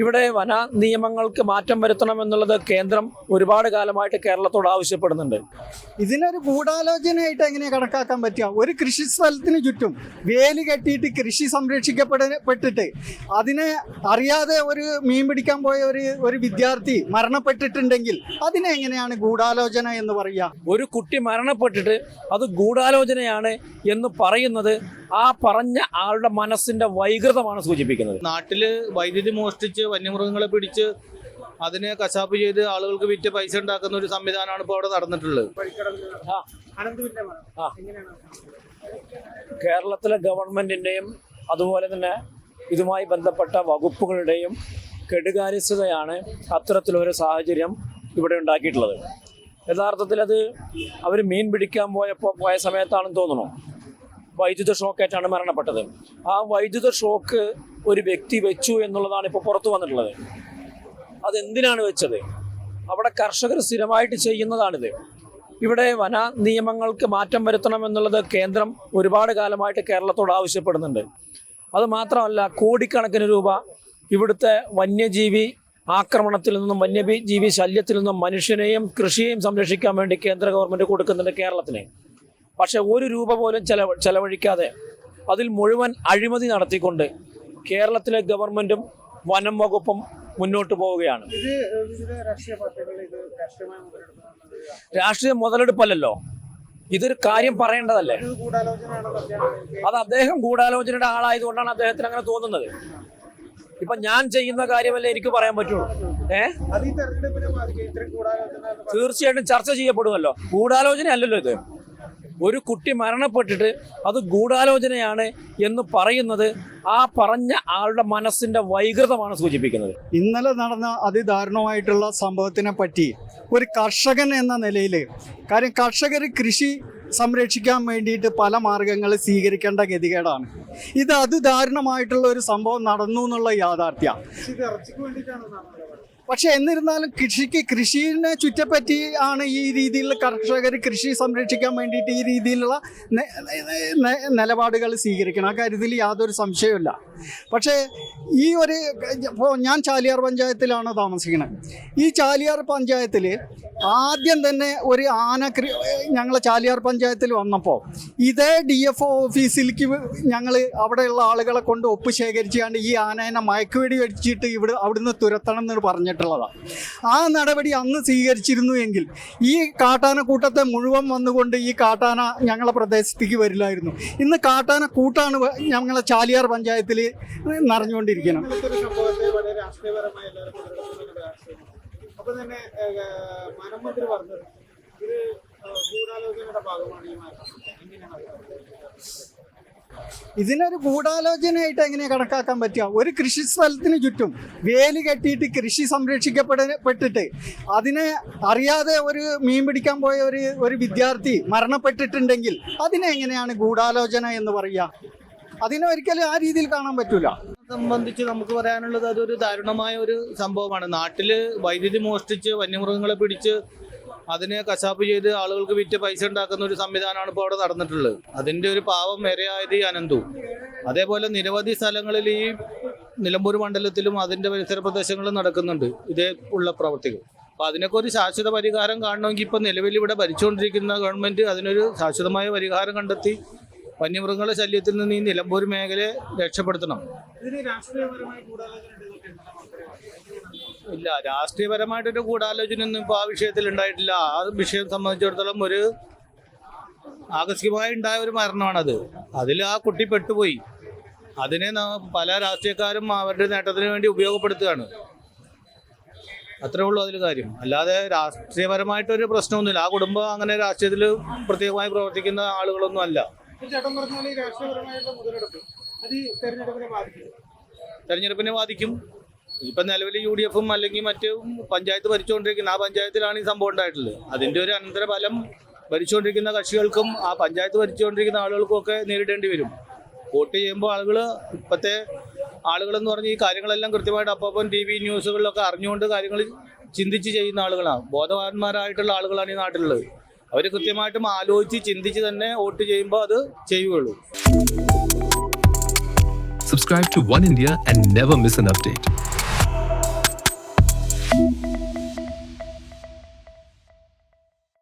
ഇവിടെ വന നിയമങ്ങൾക്ക് മാറ്റം വരുത്തണം എന്നുള്ളത് കേന്ദ്രം ഒരുപാട് കാലമായിട്ട് കേരളത്തോട് ആവശ്യപ്പെടുന്നുണ്ട്. ഇതിനൊരു ഗൂഢാലോചനയായിട്ട് എങ്ങനെ കണക്കാക്കാൻ പറ്റുക? ഒരു കൃഷി സ്ഥലത്തിന് ചുറ്റും വേലി കെട്ടിയിട്ട് കൃഷി സംരക്ഷിക്കപ്പെടപ്പെട്ടിട്ട് അതിനെ അറിയാതെ ഒരു മീൻ പിടിക്കാൻ പോയ ഒരു ഒരു വിദ്യാർത്ഥി മരണപ്പെട്ടിട്ടുണ്ടെങ്കിൽ അതിനെ എങ്ങനെയാണ് ഗൂഢാലോചന എന്ന് പറയുക? ഒരു കുട്ടി മരണപ്പെട്ടിട്ട് അത് ഗൂഢാലോചനയാണ് എന്ന് പറയുന്നത് ആ പറഞ്ഞ ആളുടെ മനസ്സിന്റെ വൈകൃതമാണ് സൂചിപ്പിക്കുന്നത്. നാട്ടിൽ വൈദ്യുതി മോഷ്ടിച്ച് വന്യമൃഗങ്ങളെ പിടിച്ച് അതിനെ കശാപ്പ് ചെയ്ത് ആളുകൾക്ക് വിറ്റ് പൈസ ഉണ്ടാക്കുന്ന ഒരു സംവിധാനമാണ് ഇപ്പോൾ അവിടെ നടന്നിട്ടുള്ളത്. കേരളത്തിലെ ഗവൺമെന്റിന്റെയും അതുപോലെ തന്നെ ഇതുമായി ബന്ധപ്പെട്ട വകുപ്പുകളുടെയും കെടുകാര്യസ്ഥതയാണ് അത്തരത്തിലൊരു സാഹചര്യം ഇവിടെ ഉണ്ടാക്കിയിട്ടുള്ളത്. യഥാർത്ഥത്തിൽ അത് അവർ മീൻ പിടിക്കാൻ പോയപ്പോൾ പോയ സമയത്താണെന്ന് തോന്നുന്നു. വൈദ്യുത ഷോക്കേറ്റാണ് മരണപ്പെട്ടത്. ആ വൈദ്യുത ഷോക്ക് ഒരു വ്യക്തി വെച്ചു എന്നുള്ളതാണ് ഇപ്പോൾ പുറത്തു വന്നിട്ടുള്ളത്. അതെന്തിനാണ് വെച്ചത്? അവിടെ കർഷകർ സ്ഥിരമായിട്ട് ചെയ്യുന്നതാണിത്. ഇവിടെ വന നിയമങ്ങൾക്ക് മാറ്റം വരുത്തണം എന്നുള്ളത് കേന്ദ്രം ഒരുപാട് കാലമായിട്ട് കേരളത്തോട് ആവശ്യപ്പെടുന്നുണ്ട്. അത് മാത്രമല്ല കോടിക്കണക്കിന് രൂപ ഇവിടുത്തെ വന്യജീവി ആക്രമണത്തിൽ നിന്നും വന്യജീവി ശല്യത്തിൽ നിന്നും മനുഷ്യനെയും കൃഷിയെയും സംരക്ഷിക്കാൻ വേണ്ടി കേന്ദ്ര ഗവൺമെന്റ് കൊടുക്കുന്നുണ്ട് കേരളത്തിന്. പക്ഷേ ഒരു രൂപ പോലും ചെലവ് ചെലവഴിക്കാതെ അതിൽ മുഴുവൻ അഴിമതി നടത്തിക്കൊണ്ട് കേരളത്തിലെ ഗവൺമെന്റും വനം വകുപ്പും മുന്നോട്ട് പോവുകയാണ്. രാഷ്ട്രീയ മുതലെടുപ്പല്ലല്ലോ. ഇതൊരു കാര്യം പറയേണ്ടതല്ലേ? അത് അദ്ദേഹം ഗൂഢാലോചനയുടെ ആളായതുകൊണ്ടാണ് അദ്ദേഹത്തിന് അങ്ങനെ തോന്നുന്നത്. ഇപ്പൊ ഞാൻ ചെയ്യുന്ന കാര്യമല്ലേ എനിക്ക് പറയാൻ പറ്റുള്ളൂ. ഏ? തീർച്ചയായിട്ടും ചർച്ച ചെയ്യപ്പെടുമല്ലോ. ഗൂഢാലോചന അല്ലല്ലോ ഇത്. ഒരു കുട്ടി മരണപ്പെട്ടിട്ട് അത് ഗൂഢാലോചനയാണ് എന്ന് പറയുന്നത് ആ പറഞ്ഞ ആളുടെ മനസ്സിന്റെ വൈകൃതമാണ് സൂചിപ്പിക്കുന്നത്. ഇന്നലെ നടന്ന അതിദാരുണമായിട്ടുള്ള സംഭവത്തിനെ പറ്റി ഒരു കർഷകൻ എന്ന നിലയിൽ കാര്യം കർഷകർ കൃഷി സംരക്ഷിക്കാൻ വേണ്ടിയിട്ട് പല മാർഗങ്ങൾ സ്വീകരിക്കേണ്ട ഗതികേടാണ്. ഇത് അതിദാരുണമായിട്ടുള്ള ഒരു സംഭവം നടന്നു എന്നുള്ള യാഥാർത്ഥ്യ. പക്ഷെ എന്നിരുന്നാലും കൃഷിക്ക് കൃഷിനെ ചുറ്റപ്പറ്റി ആണ് ഈ രീതിയിൽ കർഷകർ കൃഷി സംരക്ഷിക്കാൻ വേണ്ടിയിട്ട് ഈ രീതിയിലുള്ള നിലപാടുകൾ സ്വീകരിക്കണം. ആ കാര്യത്തിൽ യാതൊരു സംശയമില്ല പക്ഷേ ഈ ഒരു ഇപ്പോൾ ഞാൻ ചാലിയാർ പഞ്ചായത്തിലാണ് താമസിക്കുന്നത്. ഈ ചാലിയാർ പഞ്ചായത്തിൽ ആദ്യം തന്നെ ഒരു ആന കൃ ഞങ്ങൾ ചാലിയാർ പഞ്ചായത്തിൽ വന്നപ്പോൾ ഇതേ ഡി എഫ് ഒ ഓഫീസിലേക്ക് ഞങ്ങൾ അവിടെയുള്ള ആളുകളെ കൊണ്ട് ഒപ്പ് ശേഖരിച്ചുകൊണ്ട് ഈ ആനേനെ മയക്കുവെടി വെച്ചിട്ട് ഇവിടെ അവിടുന്ന് തുരത്തണം എന്ന് പറഞ്ഞിട്ടുള്ളതാണ് ആ നടപടി അന്ന് സ്വീകരിച്ചിരുന്നു എങ്കിൽ ഈ കാട്ടാന കൂട്ടത്തെ മുഴുവൻ വന്നുകൊണ്ട് ഈ കാട്ടാന ഞങ്ങളെ പ്രദേശത്തേക്ക് വരില്ലായിരുന്നു. ഇന്ന് കാട്ടാന കൂട്ടാണ് ഞങ്ങളെ ചാലിയാർ പഞ്ചായത്തിൽ നിറഞ്ഞുകൊണ്ടിരിക്കണം. അപ്പൊ തന്നെ വനമന്ത്രി പറഞ്ഞത് ഇത് ഗൂഢാലോചനയുടെ ഭാഗമാണ് ഈ മാറ്റം. എങ്ങനെയാണ് അത്? ഇതിനൊരു ഗൂഢാലോചനയായിട്ട് എങ്ങനെ കണക്കാക്കാൻ പറ്റുക? ഒരു കൃഷി സ്ഥലത്തിന് ചുറ്റും വേലി കെട്ടിയിട്ട് കൃഷി സംരക്ഷിക്കപ്പെടപ്പെട്ടിട്ട് അതിനെ അറിയാതെ ഒരു മീൻ പിടിക്കാൻ പോയ ഒരു ഒരു വിദ്യാർത്ഥി മരണപ്പെട്ടിട്ടുണ്ടെങ്കിൽ അതിനെ എങ്ങനെയാണ് ഗൂഢാലോചന എന്ന് പറയുക? അതിനെ ഒരിക്കലും ആ രീതിയിൽ കാണാൻ പറ്റൂല. സംബന്ധിച്ച് നമുക്ക് പറയാനുള്ളത് അതൊരു ദാരുണമായ ഒരു സംഭവമാണ്. നാട്ടിൽ വൈദ്യുതി മോഷ്ടിച്ച് വന്യമൃഗങ്ങളെ പിടിച്ച് അതിനെ കശാപ്പ് ചെയ്ത് ആളുകൾക്ക് വിറ്റ് പൈസ ഉണ്ടാക്കുന്ന ഒരു സംവിധാനമാണ് ഇപ്പോൾ അവിടെ നടന്നിട്ടുള്ളത്. അതിന്റെ ഒരു പാവം വരെയായത് ഈ അനന്തു. അതേപോലെ നിരവധി സ്ഥലങ്ങളിൽ ഈ നിലമ്പൂർ മണ്ഡലത്തിലും അതിന്റെ പരിസര പ്രദേശങ്ങളിലും നടക്കുന്നുണ്ട് ഇതേ ഉള്ള പ്രവർത്തികൾ. അപ്പൊ അതിനൊക്കെ ഒരു ശാശ്വത പരിഹാരം കാണണമെങ്കിൽ ഇപ്പൊ നിലവിൽ ഇവിടെ ഭരിച്ചുകൊണ്ടിരിക്കുന്ന ഗവൺമെന്റ് അതിനൊരു ശാശ്വതമായ പരിഹാരം കണ്ടെത്തി വന്യമൃഗങ്ങളുടെ ശല്യത്തിൽ നിന്ന് ഈ നിലമ്പൂർ മേഖലയെ രക്ഷപ്പെടുത്തണം. ഇല്ല രാഷ്ട്രീയപരമായിട്ടൊരു ഗൂഢാലോചനയൊന്നും ഇപ്പോൾ ആ വിഷയത്തിൽ ഉണ്ടായിട്ടില്ല. ആ വിഷയം സംബന്ധിച്ചിടത്തോളം ഒരു ആകസ്മികമായി ഉണ്ടായ ഒരു മരണമാണത്. അതിൽ ആ കുട്ടി പെട്ടുപോയി. അതിനെ പല രാഷ്ട്രീയക്കാരും അവരുടെ നേട്ടത്തിന് വേണ്ടി ഉപയോഗപ്പെടുത്തുകയാണ്. അത്രേ ഉള്ളൂ അതിൽ കാര്യം. അല്ലാതെ രാഷ്ട്രീയപരമായിട്ടൊരു പ്രശ്നമൊന്നുമില്ല. ആ കുടുംബം അങ്ങനെ രാഷ്ട്രീയത്തിൽ പ്രത്യേകമായി പ്രവർത്തിക്കുന്ന ആളുകളൊന്നും അല്ല. ചേട്ടൻ പറഞ്ഞ പോലെ രാഷ്ട്രീയപരമായിട്ടുള്ള മുതലെടുപ്പ് അത് ഈ തെരഞ്ഞെടുപ്പിനെ ബാധിക്കും. തെരഞ്ഞെടുപ്പിനെ ബാധിക്കും. ഇപ്പൊ നിലവിൽ യു ഡി എഫും അല്ലെങ്കിൽ മറ്റ് പഞ്ചായത്ത് ഭരിച്ചുകൊണ്ടിരിക്കുന്ന ആ പഞ്ചായത്തിലാണ് ഈ സംഭവം ഉണ്ടായിട്ടുള്ളത്. അതിന്റെ ഒരു അനന്തരഫലം ഭരിച്ചുകൊണ്ടിരിക്കുന്ന കക്ഷികൾക്കും ആ പഞ്ചായത്ത് ഭരിച്ചുകൊണ്ടിരിക്കുന്ന ആളുകൾക്കും ഒക്കെ നേരിടേണ്ടി വരും. വോട്ട് ചെയ്യുമ്പോൾ ആളുകൾ ഇപ്പോഴത്തെ ആളുകളെന്ന് പറഞ്ഞ് ഈ കാര്യങ്ങളെല്ലാം കൃത്യമായിട്ട് അപ്പം ടി വി ന്യൂസുകളിലൊക്കെ അറിഞ്ഞുകൊണ്ട് കാര്യങ്ങൾ ചിന്തിച്ച് ചെയ്യുന്ന ആളുകളാണ്. ബോധവാന്മാരായിട്ടുള്ള ആളുകളാണ് ഈ നാട്ടിലുള്ളത്. അവർ കൃത്യമായിട്ടും ആലോചിച്ച് ചിന്തിച്ച് തന്നെ വോട്ട് ചെയ്യുമ്പോൾ അത് ചെയ്യുകയുള്ളൂ subscribe to One India and never miss an update.